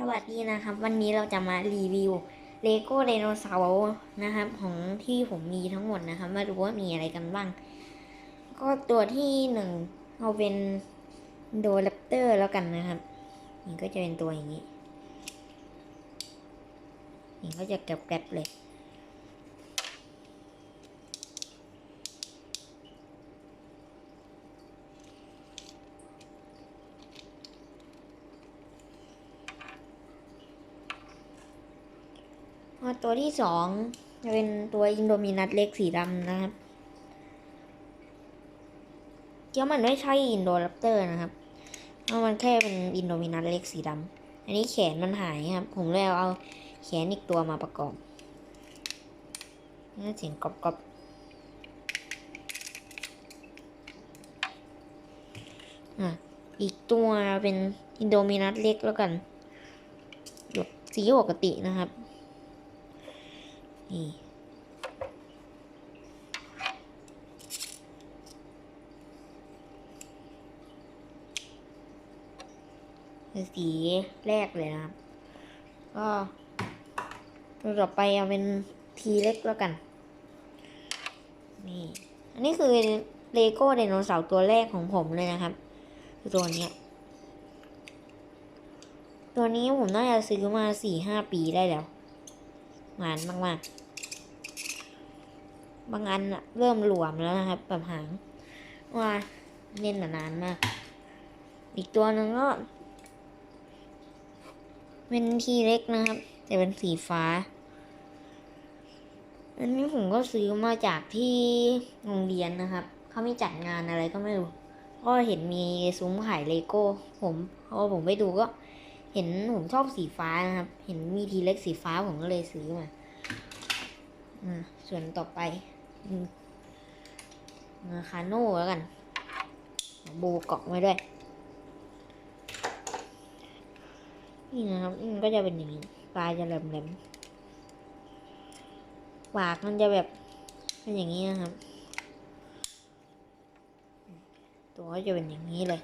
สวัสดีนะครับ วันนี้เราจะมารีวิวเลโก้ไดโนเสาร์นะครับ ของที่ผมมีทั้งหมดนะครับ มาดูว่ามีอะไรกันบ้าง ก็ตัวที่หนึ่งเอาเป็นโดแรปเตอร์แล้วกันนะครับนี่ก็จะเป็นตัวอย่างนี้นี่ก็จะแกรบๆเลย ตัวที่สองจะเป็นตัวอินโดมินัสเล็กสีดำนะครับเกี้ยวมันไม่ใช่อินโดรัปเตอร์นะครับเพราะมันแค่เป็นอินโดมินัสเล็กสีดำอันนี้แขนมันหายครับ ผมเลยเอาแขนอีกตัวมาประกอบนี่เสียงกรอบกรอบอะอีกตัวเป็นอินโดมินัสเล็กแล้วกันแบบสีปกตินะครับ นี่คือสีแรกเลยนะครับ ก็ตัวต่อไปเอาเป็นทีเล็กแล้วกัน นี่ อันนี้คือเลโก้ไดโนเสาร์ตัวแรกของผมเลยนะครับคือตัวนี้ ตัวนี้ผมน่าจะซื้อมาสี่ห้าปีได้แล้วนานมาก ๆ บางอันเริ่มหลวมแล้วนะครับแบบหางว่าเน้นนานมาก อีกตัวหนึ่งก็เป็นทีเล็กนะครับ แต่เป็นสีฟ้า อันนี้ผมก็ซื้อมาจากที่โรงเรียนนะครับ เขาไม่จัดงานอะไรก็ไม่รู้ ก็เห็นมีซุ้มขายเลโก้ ผมพอผมไปดูก็ เห็นผมชอบสีฟ้านะครับ เห็นมีทีเล็กสีฟ้าผมก็เลยซื้อมาอ่าส่วนต่อไป คาโน่แล้วกันบเกาะไว้ด้วย นี่นะครับอืมก็จะเป็นอย่างนี้ ปลายจะแหลมๆปากมันจะแบบเป็นอย่างนี้นะครับ ตัวก็จะเป็นอย่างนี้เลย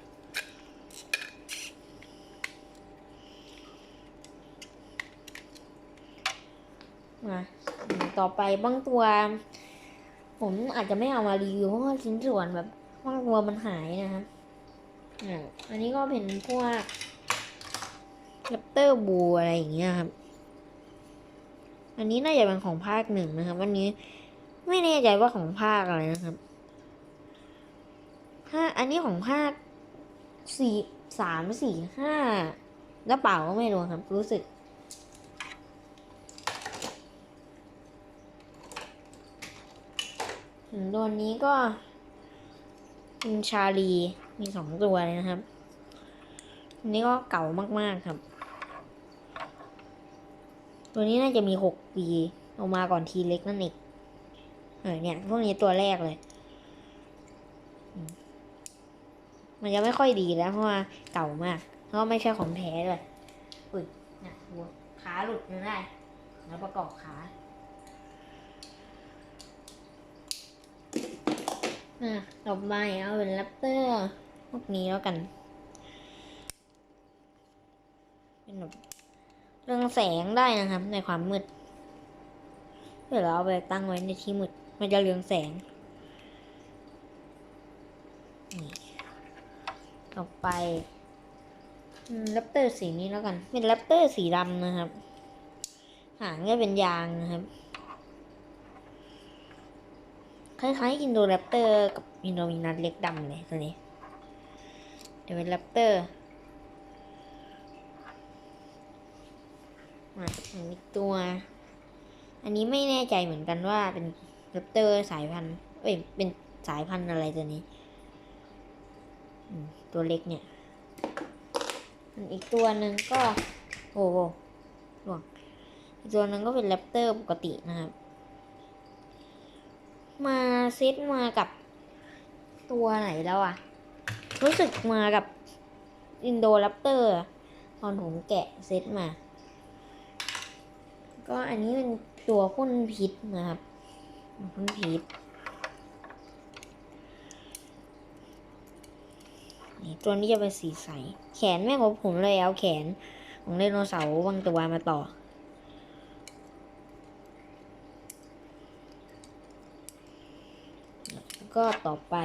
มาต่อไปบางตัว ผมอาจจะไม่เอามารีวิวเพราะว่าชิ้นส่วนแบบบางตัวมันหายนะครับอ่าอันนี้ก็เป็นพวกแรปเตอร์บูอะไรอย่างเงี้ยครับ อันนี้น่าจะเป็นของภาคหนึ่งนะครับ วันนี้ไม่แน่ใจว่าของภาคอะไรนะครับถ้าอันนี้ของภาคสี่สามสี่ห้าแล้วเปล่าก็ไม่รู้ครับ รู้สึก ตัวนี้ก็เป็นชาลีมีสองตัวเลยนะครับอันนี้ก็เก่ามากๆครับ ตัวนี้น่าจะมีหกปีออกมาก่อนทีเล็กนั่นเองเออเนี่ย พวกนี้ตัวแรกเลย มันจะไม่ค่อยดีแล้ว เพราะว่าเก่ามาก เพราะว่าไม่ใช่ของแท้เลย อุ้ยเนี่ยหัวขาหลุดไม่ได้ แล้วประกอบขา อะต่อไปเอาเป็นแรปเตอร์พวกนี้แล้วกัน เป็นแบบเรื่องแสงได้นะครับ ในความมืด เดี๋ยวเราเอาไปตั้งไว้ในที่มืด มันจะเรืองแสงนี่ต่อไปแรปเตอร์สีนี้แล้วกัน เป็นแรปเตอร์สีดำนะครับ หางก็เป็นยางนะครับ คล้ายๆอินโดแรปเตอร์กับอินโดมินัสเล็กดำเลยตัวนี้เดี๋ยวเป็นแรปเตอร์มาอีกตัว อันนี้ไม่แน่ใจเหมือนกันว่าเป็นแรปเตอร์สายพันธุ์เอ้ยเป็นสายพันธุ์อะไรตัวนี้ ตัวเล็กเนี่ยอีกตัวหนึ่งก็ โอ้โหหลวงอีกตัวหนึ่งก็เป็นแรปเตอร์ปกตินะครับ มาเซตมากับตัวไหนแล้วอะรู้สึกมากับอินโดรัปเตอร์ตอนผมแกะเซตมา ก็อันนี้เป็นตัวพ่นพิษนะครับพ่นพิษนี่ตัวนี้จะเป็นสีใส แขนไม่ของผมเลยเอาแขนของไดโนเสาร์บางตัวมาต่อ แล้ว ก็ต่อไป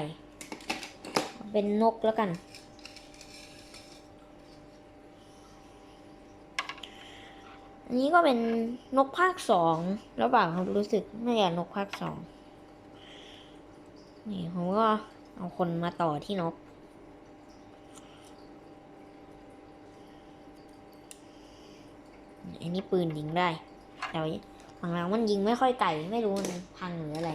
เป็นนกแล้วกัน อันนี้ก็เป็นนกภาคสองแล้วเปล่าครับรู้สึกน่อยาจะนกภาคสองนี่ผมก็เอาคนมาต่อที่นก อันนี้ปืนยิงได้แต่ว่าฝั่งหลังมันยิงไม่ค่อยไกลไม่รู้มันพังหรืออะไร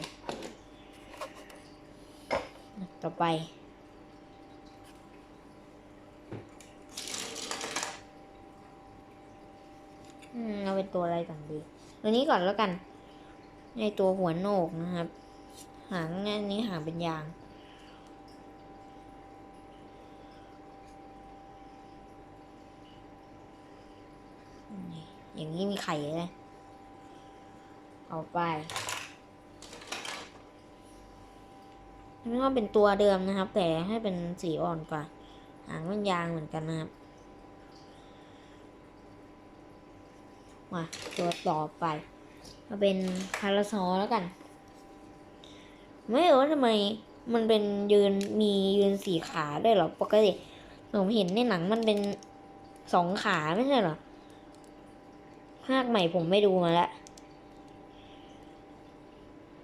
ต่อไป อืม เอาเป็นตัวอะไรก่อนดี ตัวนี้ก่อนแล้วกัน ในตัวหัวโหนกนะครับ หางอันนี้หางเป็นยางอย่างนี้มีไข่เลย เอาไป ไม่ว่าเป็นตัวเดิมนะครับ แต่ให้เป็นสีอ่อนกว่าหางมันยางเหมือนกันนะครับมาตัวต่อไปมาเป็นพาราซอแล้วกัน ไม่รู้ทำไมมันเป็นยืนมียืนสี่ขาด้วยหรอปกติผมเห็นในหนังมันเป็นสองขาไม่ใช่หรอภาคใหม่ผมไม่ดูมาแล้ว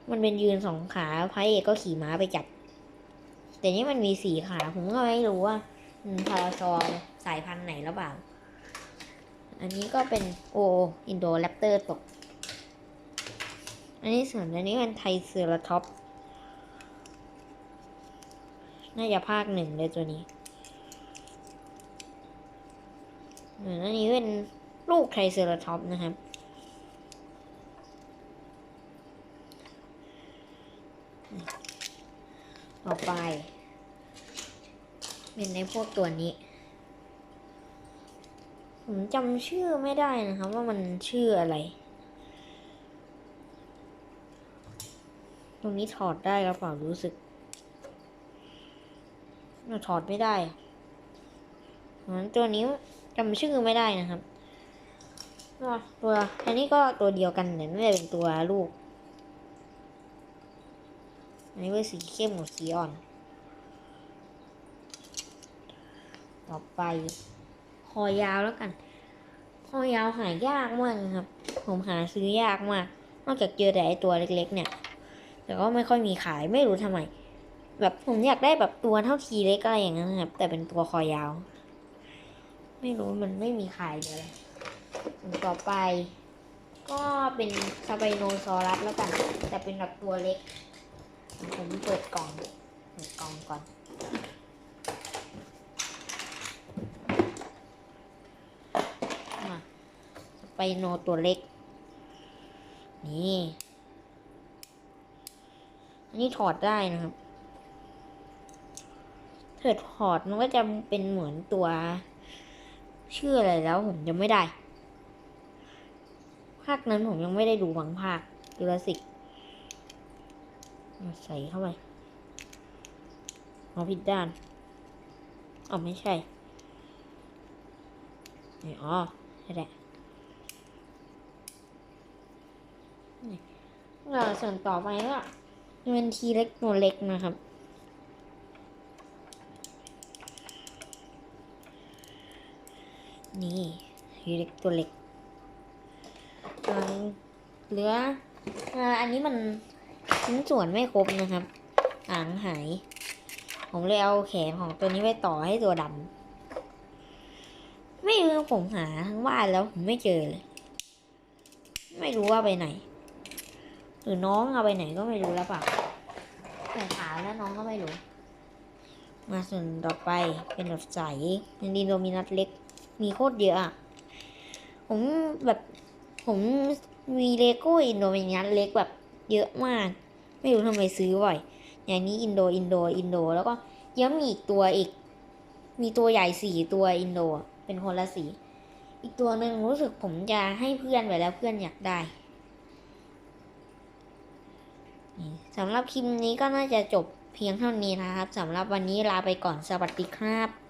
มันเป็นยืนสองขาพระเอกก็ขี่ม้าไปจับ แต่นี่มันมีสี่ขา ผมก็ไม่รู้ว่าพาราซอสายพันธุ์ไหนแล้วเปล่า อันนี้ก็เป็นโออินโดแรปเตอร์ตก อันนี้ส่วนอันนี้เป็นไทเซอราท็อป น่าจะภาคหนึ่งเลยตัวนี้อันนี้เป็นลูกไทเซอราท็อปนะครับ ต่อไป เป็น ในพวกตัวนี้ ผมจำชื่อไม่ได้นะครับว่ามันชื่ออะไร ตรงนี้ถอดได้หรือเปล่ารู้สึกน่าถอดไม่ได้งั้นตัวนี้จำชื่อไม่ได้นะครับ ตัวอันนี้ก็ตัวเดียวกันแต่ไม่ได้เป็นตัวลูก อันนี้เป็นสีเข้มกับสีอ่อน ต่อไป คอยาวแล้วกัน คอยาวหายากมากครับ ผมหาซื้อยากมาก นอกจากเจอแต่ไอตัวเล็ก ๆ เนี่ย แต่ก็ไม่ค่อยมีขายไม่รู้ทำไม แบบผมอยากได้แบบตัวเท่าทีเล็กอะไรอย่างนั้นนะครับ แต่เป็นตัวคอยาว ไม่รู้มันไม่มีขายเลยต่อไป ก็เป็นสไปโนซอรัสแล้วกัน แต่เป็นแบบตัวเล็ก ผมเปิดกล่องเปิดกล่องก่อน มาส ไปโนตัวเล็ก นี่อันนี้ถอดได้นะครับเถิดถอดมันก็จะเป็นเหมือนตัว ชื่ออะไรแล้วผมยังไม่ได้ ภาคนั้นผมยังไม่ได้ดูบางภาคจูราสิกใส่เข้าไปเอาผิดด้านอ๋อไม่ใช่นี่อ๋อใช่แหละ เราส่วนต่อไปก็เป็นทีเล็กตัวเล็กนะครับ นี่ทีเล็กตัวเล็กเหลืออันนี้มันชิ้นส่วนไม่ครบนะครับหางหาย ผมเลยเอาแขนของตัวนี้ไปต่อให้ตัวดำไม่รู้ผมหาทั้งบ้านแล้วผมไม่เจอเลย ไม่รู้ว่าไปไหน หรือน้องเอาไปไหนก็ไม่รู้แล้วเปล่าแต่ถามแล้วน้องก็ไม่รู้ มาส่วนต่อไปเป็นแบบใสเป็นดีโนมินัสเล็ก มีโคตรเยอะอะผมแบบผมมีเลโก้อินโดมินัสเล็กแบบเยอะมาก ไม่รู้ทำไมซื้อบ่อยอย่างนี้อินโดอินโดอินโด แล้วก็ยังมีอีกตัวอีก มีตัวใหญ่สี่ตัวอินโด เป็นคนละสี อีกตัวหนึ่งรู้สึกผมจะให้เพื่อนไปแล้วเพื่อนอยากได้นี่ สำหรับคลิปนี้ก็น่าจะจบเพียงเท่านี้นะครับสำหรับวันนี้ลาไปก่อนสวัสดีครับ